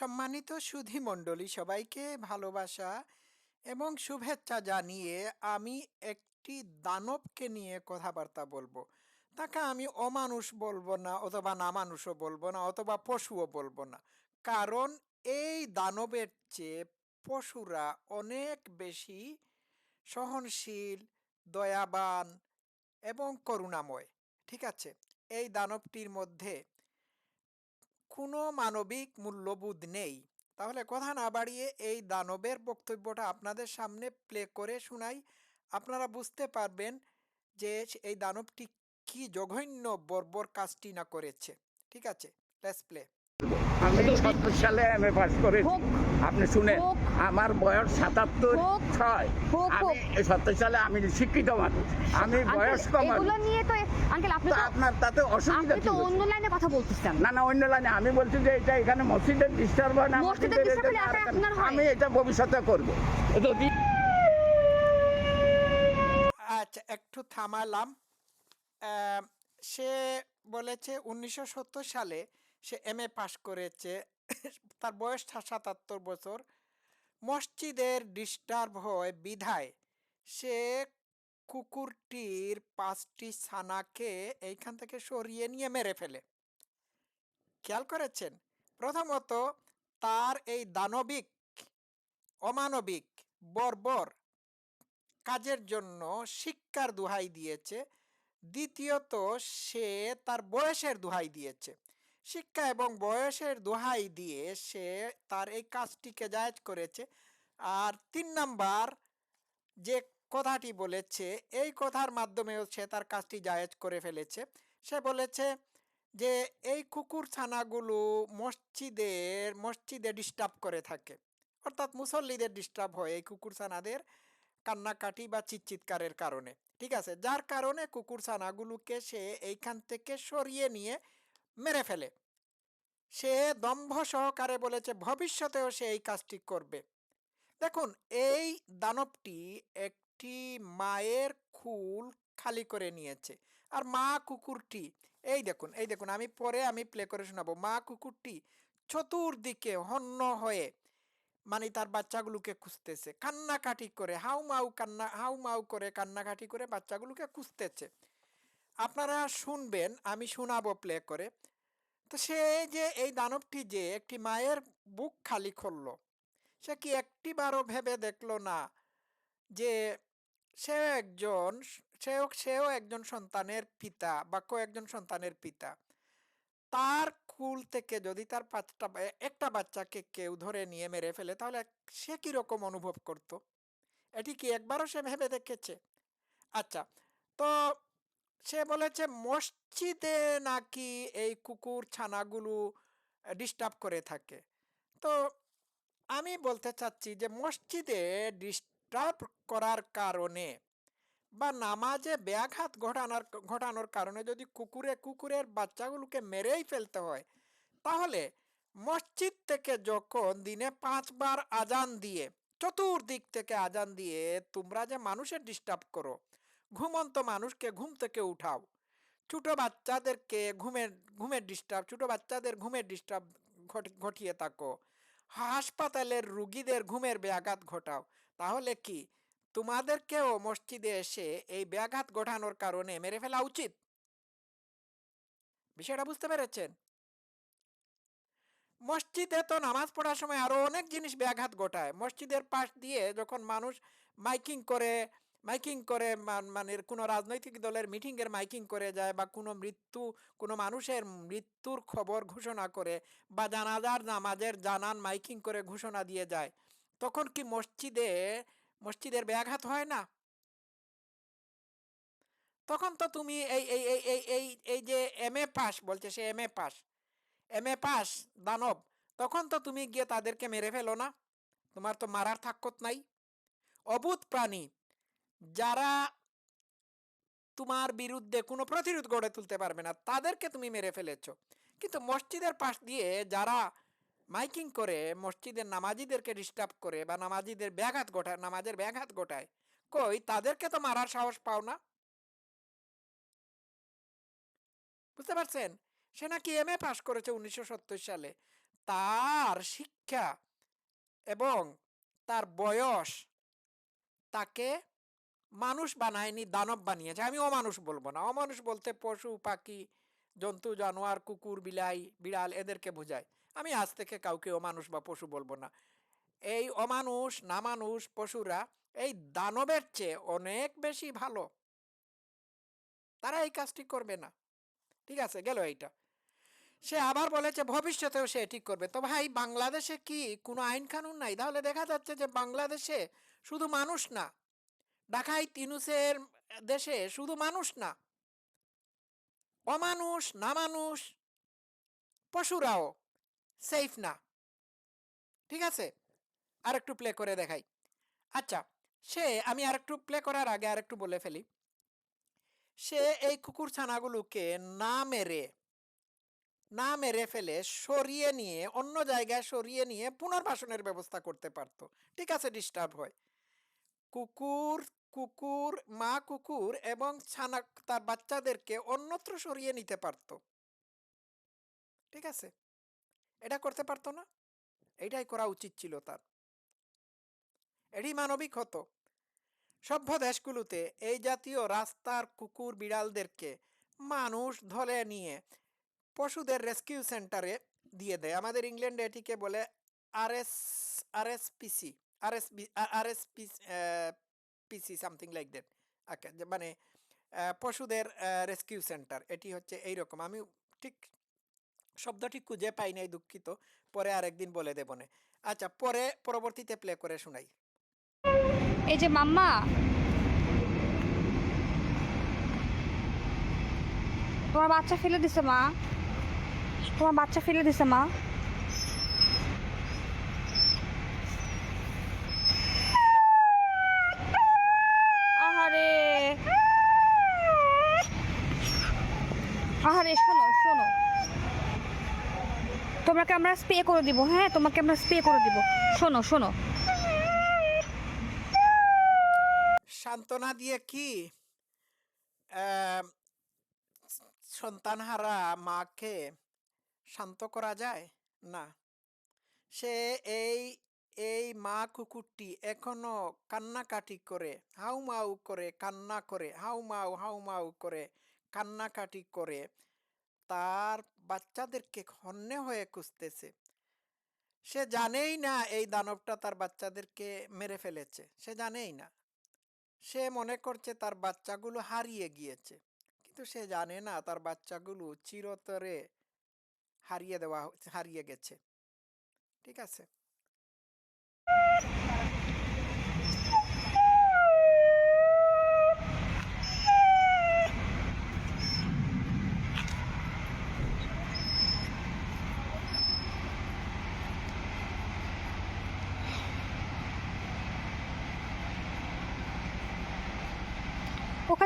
সম্মানিত সুধী মণ্ডলী সবাইকে ভালোবাসা এবং শুভেচ্ছা জানিয়ে আমি একটি দানবকে নিয়ে কথাবার্তা বলব। তাকে আমি অমানুষ বলব না অথবা না মানুষও বলব না অথবা পশুও বলব না। কারণ এই দানবের চেয়ে পশুরা অনেক বেশি সহনশীল, দয়াবান এবং করুণাময়। ঠিক আছে? এই দানবটির মধ্যে কোনো মানবিক মূল্যবোধ নেই। তাহলে কথা না বাড়িয়ে এই দানবের বক্তব্যটা আপনাদের সামনে প্লে করে শোনাই। আপনারা বুঝতে পারবেন যে এই দানবটি কি জঘন্য বর্বর কাজটি না করেছে। ঠিক আছে লেটস প্লে আমি সত্তর সালে এম এ পাস করেছি। হোক। আপনি শুনে আমার বয়স সাতাত্তর ছয়। আমি সত্তর সালে আমি শিক্ষিত মানুষ। আমি বয়স্ক মানুষ। নিয়ে তো আঙ্কেল আপনি আপনার তাতে অসুবিধা তো অন্য লাইনে কথা বলতেছেন। না না অন্য লাইনে। আমি বলছি যে এটা এখানে মসজিদের ডিস্টার্ব হয় না। আমি এটা ভবিষ্যতে করব। যদি আচ্ছা একটু থামালাম। আহ, সে বলেছে উনিশশো সত্তর সালে সে এম এ পাশ করেছে। তার বয়স সাতাত্তর বছর। মসজিদের ডিস্টার্ব হয় বিধায় সে কুকুরটির পাঁচটি ছানাকে এইখান থেকে সরিয়ে নিয়ে মেরে ফেলে। খেয়াল করেছেন? প্রথমত তার এই দানবিক, অমানবিক, বর্বর কাজের জন্য শিক্ষার দোহাই দিয়েছে। দ্বিতীয়ত সে তার বয়সের দোহাই দিয়েছে। শিক্ষা এবং বয়সের দোহাই দিয়ে সে তার এই কাজটিকে জায়েজ করেছে। আর তিন নাম্বার, যে কথাটি বলেছে, এই কথার মাধ্যমেও সে তার কাজটি জায়েজ করে ফেলেছে। সে বলেছে যে, এই কুকুর ছানাগুলো মসজিদের, মসজিদে ডিস্টার্ব করে থাকে। অর্থাৎ মুসল্লিদের ডিস্টার্ব হয় এই কুকুর ছানাদের কান্নাকাটি বা চিৎচিৎকারের কারণে। ঠিক আছে? যার কারণে কুকুর ছানাগুলোকে সে এইখান থেকে সরিয়ে নিয়ে মেরে ফেলে। সে দম্ভ সহকারে বলেছে, ভবিষ্যতেও সে এই কাজটি করবে। দেখুন, এই দানবটি একটি মায়ের খুল খালি করে নিয়েছে। আর মা কুকুরটি, এই দেখুন এই দেখুন, আমি পরে আমি প্লে করে শোনাবো। মা কুকুরটি চতুর্দিকে হন্য হয়ে মানে তার বাচ্চাগুলোকে খুঁজতেছে। কান্নাকাটি করে, হাউ মাউ কান্না, হাউ মাউ করে কান্নাকাটি করে বাচ্চাগুলোকে খুঁজতেছে। আপনারা শুনবেন, আমি শোনাবো প্লে করে। তো সে যে, এই দানবটি যে একটি মায়ের বুক খালি করল, সে কি একটিবারও ভেবে দেখল না যে সেও একজন, সেও সেও একজন সন্তানের পিতা বা কয়েকজন সন্তানের পিতা। তার কুল থেকে যদি তার পাঁচটা একটা বাচ্চাকে কেউ ধরে নিয়ে মেরে ফেলে, তাহলে সে কীরকম অনুভব করত? এটি কি একবারও সে ভেবে দেখেছে? আচ্ছা তো সে বলেছে, মসজিদে নাকি এই কুকুর ছানাগুলো ডিস্টার্ব করে থাকে? তো আমি বলতে চাচ্ছি যে, মসজিদে ডিস্টার্ব করার কারণে বা নামাজে ব্যাঘাত ঘটানোর ঘটানোর কারণে যদি কুকুরে, কুকুরের বাচ্চাগুলোকে মেরেই ফেলতে হয়, তাহলে মসজিদ থেকে যখন দিনে পাঁচবার আজান দিয়ে, চতুর্দিক থেকে আজান দিয়ে তোমরা যে মানুষের ডিস্টার্ব করো ঘুমন্ত মানুষকে ঘুম থেকে উঠাও। ছোট বাচ্চাদেরকে ঘুমের ঘুমের ডিস্টার্ব ছোট বাচ্চাদের ঘুমের ডিস্টার্ব ঘটিয়ে থাকো। হাসপাতালের রুগীদের ঘুমের ব্যাঘাত ঘটাও। তাহলে কি? তোমাদেরকেও মসজিদে এসে এই ব্যাঘাত ঘটানোর কারণে মেরে ফেলা উচিত? বিষয়টা বুঝতে পেরেছেন? মসজিদে তো নামাজ পড়ার সময় আরও অনেক জিনিস ব্যাঘাত ঘটায়। মসজিদের পাশ দিয়ে যখন মানুষ মাইকিং করে মাইকিং করে মানে কোনো রাজনৈতিক দলের মিটিং এর মাইকিং করে যায় বা কোনো মৃত্যু, কোনো মানুষের মৃত্যুর খবর ঘোষণা করে বা জানাজার নামাজের জানান মাইকিং করে ঘোষণা দিয়ে যায়, তখন কি মসজিদে, মসজিদের ব্যাঘাত হয় না? তখন তো তুমি এই এই এই এই এই এই যে এম এ পাস বলছে সে M A pass M A pass দানব, তখন তো তুমি গিয়ে তাদেরকে মেরে ফেলো না, তোমার তো মারার থাক্কত নাই। অবুধ প্রাণী যারা তোমার বিরুদ্ধে কোনো প্রতিরোধ গড়ে তুলতে পারবে না, তাদেরকে তুমি মেরে ফেলেছ। কিন্তু মসজিদের পাশ দিয়ে যারা মাইকিং করে, মসজিদের নামাজিদেরকে ডিস্টার্ব করে বা নামাজিদের ব্যাঘাত ঘটায়, নামাজের ব্যাঘাত ঘটায়, কই তাদেরকে তো মারার সাহস পাও না? বুঝতে পারছেন? সে নাকি এম এ পাশ করেছে উনিশশো সত্তর সালে। তার শিক্ষা এবং তার বয়স তাকে মানুষ বানায়নি, দানব বানিয়েছে। আমি অমানুষ বলব না। অমানুষ বলতে পশু, পাখি, জন্তু, জানোয়ার, কুকুর, বিলাই, বিড়াল এদেরকে বোঝায়। আমি আজ থেকে কাউকে অমানুষ বা পশু বলব না। এই অমানুষ, নামানুষ, পশুরা এই দানবের চেয়ে অনেক বেশি ভালো। তারা এই কাজটি করবে না। ঠিক আছে, গেল এইটা। সে আবার বলেছে, ভবিষ্যতেও সে ঠিক করবে। তো ভাই, বাংলাদেশে কি কোনো আইন কানুন নাই? তাহলে দেখা যাচ্ছে যে বাংলাদেশে শুধু মানুষ না ঢাকায় তিনুসের দেশে শুধু মানুষ না। অমানুষ না মানুষ পশুরাও সেফ না। ঠিক আছে? আর একটু প্লে করে দেখাই। আচ্ছা সে, আমি আর একটু প্লে করার আগে আর একটু বলে ফেলি। সে এই কুকুর ছানাগুলোকে না মেরে না মেরে ফেলে সরিয়ে নিয়ে, অন্য জায়গায় সরিয়ে নিয়ে পুনর্বাসনের ব্যবস্থা করতে পারতো। ঠিক আছে ডিস্টার্ব হয়। কুকুর কুকুর, মা কুকুর এবং ছানা তার বাচ্চাদেরকে অন্যত্র সরিয়ে নিতে পারতো। ঠিক আছে? এটা করতে পারতো না? এটাই করা উচিত ছিল তার। এটি মানবিক হতো। সভ্য দেশগুলোতে এই জাতীয় রাস্তার কুকুর বিড়ালদেরকে মানুষ ধরে নিয়ে পশুদের রেস্কিউ সেন্টারে দিয়ে দেয়। আমাদের ইংল্যান্ডে এটিকে বলে R S R S PC something like that আচ্ছা মানে পশুদের রেস্কিউ সেন্টার এটি হচ্ছে এই রকম আমি ঠিক শব্দটি খুঁজে পাই নাই, দুঃখিত। পরে আরেকদিন বলে দেবো না। আচ্ছা পরে, পরবর্তীতে প্লে করে শোনাই। এই যে মাম্মা। তোমার বাচ্চা ফেলে দিছে মা। তোমার বাচ্চা ফেলে দিছে মা আহারে আহারে, শোনো শোনো। তোমাকে আমরা স্প্রে করে দিব হ্যাঁ? তোমাকে আমরা স্প্রে করে দিব। শোনো শোনো। সান্ত্বনা দিয়ে কি? সন্তানহারা মাকে শান্ত করা যায়? না। সে এই এই মা কুকুরটি এখনও কান্নাকাটি করে হাউ মাউ করে, কান্না করে হাউ মাউ হাউ মাউ করে কান্নাকাটি করে তার বাচ্চাদেরকে হন্যে হয়ে খুঁজতেছে। সে জানেই না এই দানবটা তার বাচ্চাদেরকে মেরে ফেলেছে। সে জানেই না। সে মনে করছে তার বাচ্চাগুলো হারিয়ে গিয়েছে। কিন্তু সে জানে না তার বাচ্চাগুলো চিরতরে হারিয়ে দেওয়া হারিয়ে গেছে। ঠিক আছে?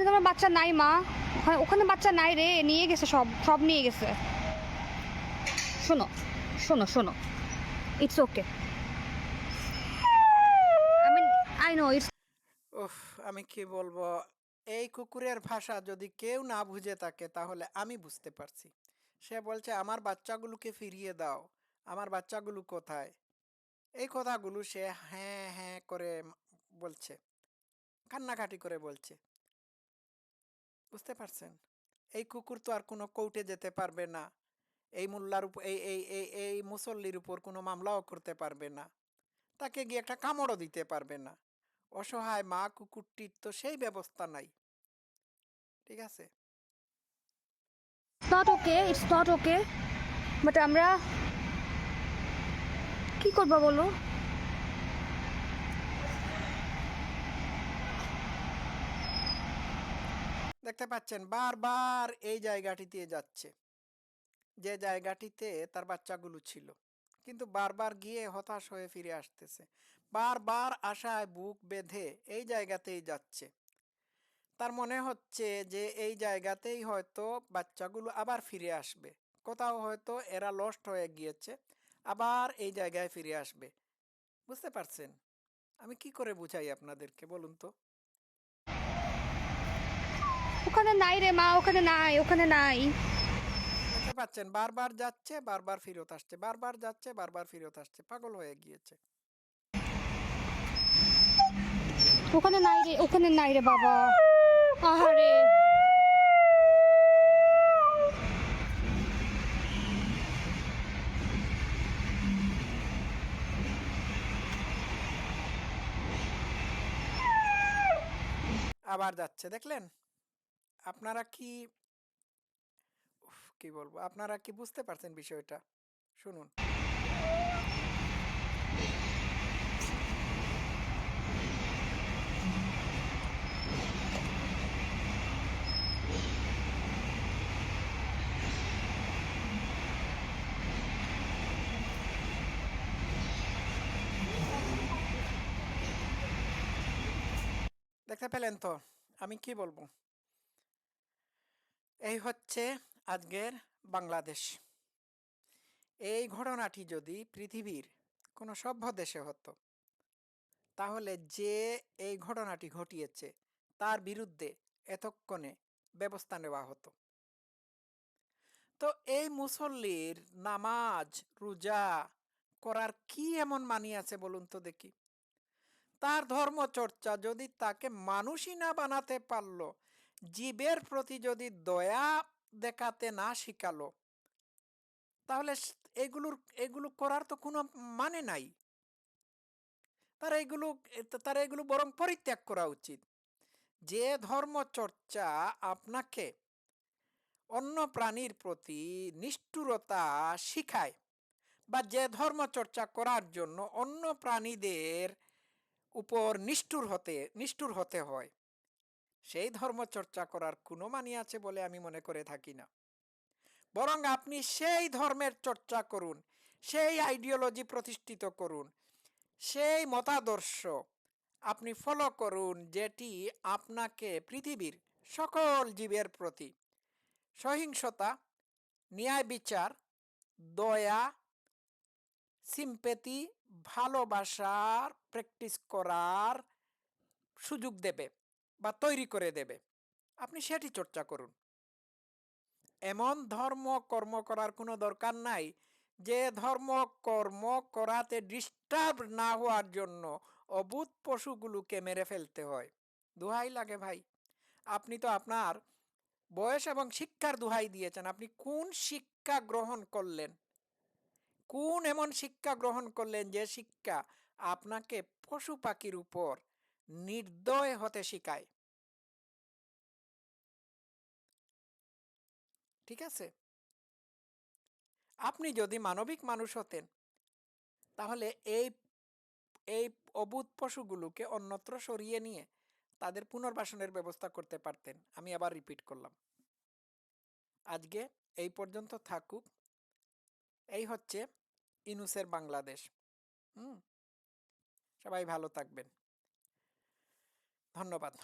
ওখানে তোমার বাচ্চা নাই, মা। ওখানে ওখানে বাচ্চা নাই রে, নিয়ে গেছে সব সব নিয়ে গেছে। শোনো শোনো শোনো। It's okay I mean I know it's উফ, আমি কি বলব? এই কুকুরের ভাষা যদি কেউ না বুঝে থাকে, তাহলে আমি বুঝতে পারছি। সে বলছে, আমার বাচ্চাগুলোকে ফিরিয়ে দাও। আমার বাচ্চাগুলো কোথায়? এই কথাগুলো সে হ্যাঁ হ্যাঁ করে বলছে। কান্নাকাটি করে বলছে। বুঝতে পারছেন? এই কুকুর তো আর কোনো কোর্টে যেতে পারবে না। এই মোল্লার উপর এই এই এই এই মুসল্লির উপর কোনো মামলাও করতে পারবে না। তাকে গিয়ে একটা কামড়ও দিতে পারবে না। অসহায় মা কুকুরটির তো সেই ব্যবস্থা নাই। ঠিক আছে? ওকে ওকে বাট আমরা কি করব বলো? দেখতে পাচ্ছেন বারবার এই জায়গাটিতে যাচ্ছে। যে জায়গাটিতে তার বাচ্চাগুলো ছিল। কিন্তু বারবার গিয়ে হতাশ হয়ে ফিরে আসতেছে। বারবার আশায় বুক বেঁধে এই জায়গাতেই যাচ্ছে। তার মনে হচ্ছে যে এই জায়গাতেই হয়তো বাচ্চাগুলো আবার ফিরে আসবে। কোথাও হয়তো এরা লস্ট হয়ে গিয়েছে, আবার এই জায়গায় ফিরে আসবে। বুঝতে পারছেন? আমি কি করে বুঝাই আপনাদেরকে বলুন তো? ওখানে নাই রে মা ওখানে নাই ওখানে নাই। দেখতে পাচ্ছেন বারবার যাচ্ছে বারবার ফেরত আসছে বারবার যাচ্ছে বারবার ফেরত আসছে পাগল হয়ে গিয়েছে। ওখানে নাই রে ওখানে নাই রে বাবা। আহারে। আবার যাচ্ছে দেখলেন? আপনারা কি উফ, কি বলব? আপনারা কি বুঝতে পারছেন বিষয়টা? শুনুন। দেখতে পেলেন তো? আমি কি বলব? এই হচ্ছে আজকের বাংলাদেশ। এই ঘটনাটি যদি পৃথিবীর কোনো সভ্য দেশে হতো, তাহলে যে এই ঘটনাটি ঘটিয়েছে, তার বিরুদ্ধে এতক্ষণে ব্যবস্থা নেওয়া হতো। তো এই মুসল্লির নামাজ, রোজা করার কি এমন মানি আছে বলুন তো দেখি। তার ধর্মচর্চা যদি তাকে মানুষই না বানাতে পারল জীবের প্রতি যদি দয়া দেখাতে না শিখালো, তাহলে এগুলোর, এগুলো করার তো কোনো মানে নাই। তার এগুলো তার এগুলো বরং পরিত্যাগ করা উচিত। যে ধর্মচর্চা আপনাকে অন্য প্রাণীর প্রতি নিষ্ঠুরতা শিখায় বা যে ধর্মচর্চা করার জন্য অন্য প্রাণীদের উপর নিষ্ঠুর হতে নিষ্ঠুর হতে হয় সেই ধর্ম চর্চা করার কোনো মানি আছে বলে আমি মনে করে থাকি না। বরং আপনি সেই ধর্মের চর্চা করুন, সেই আইডিওলজি প্রতিষ্ঠিত করুন, সেই মতাদর্শ আপনি ফলো করুন যেটি আপনাকে পৃথিবীর সকল জীবের প্রতি। সহিংসতা, ন্যায় বিচার, দয়া সিম্পেতি ভালোবাসার প্র্যাকটিস করার সুযোগ দেবে। বা তৈরি করে দেবে। আপনি সেটি চর্চা করুন। এমন ধর্ম কর্ম করার কোনো দরকার নাই, যে ধর্ম কর্ম করাতে ডিস্টার্ব না হওয়ার জন্য অবুধ পশুগুলোকে মেরে ফেলতে হয়। দোহাই লাগে ভাই। আপনি তো আপনার বয়স এবং শিক্ষার দোহাই দিয়েছেন। আপনি কোন শিক্ষা গ্রহণ করলেন? কোন এমন শিক্ষা গ্রহণ করলেন যে শিক্ষা আপনাকে পশু পাখির উপর নির্দয় হতে শিখায়। ঠিক আছে? আপনি যদি মানবিক মানুষ হতেন, তাহলে এই এই অবুধ পশুগুলোকে অন্যত্র সরিয়ে নিয়ে তাদের পুনর্বাসনের ব্যবস্থা করতে পারতেন। আমি আবার রিপিট করলাম। আজকে এই পর্যন্ত থাকুক। এই হচ্ছে ইনুসের বাংলাদেশ। হুম? সবাই ভালো থাকবেন। ধন্যবাদ।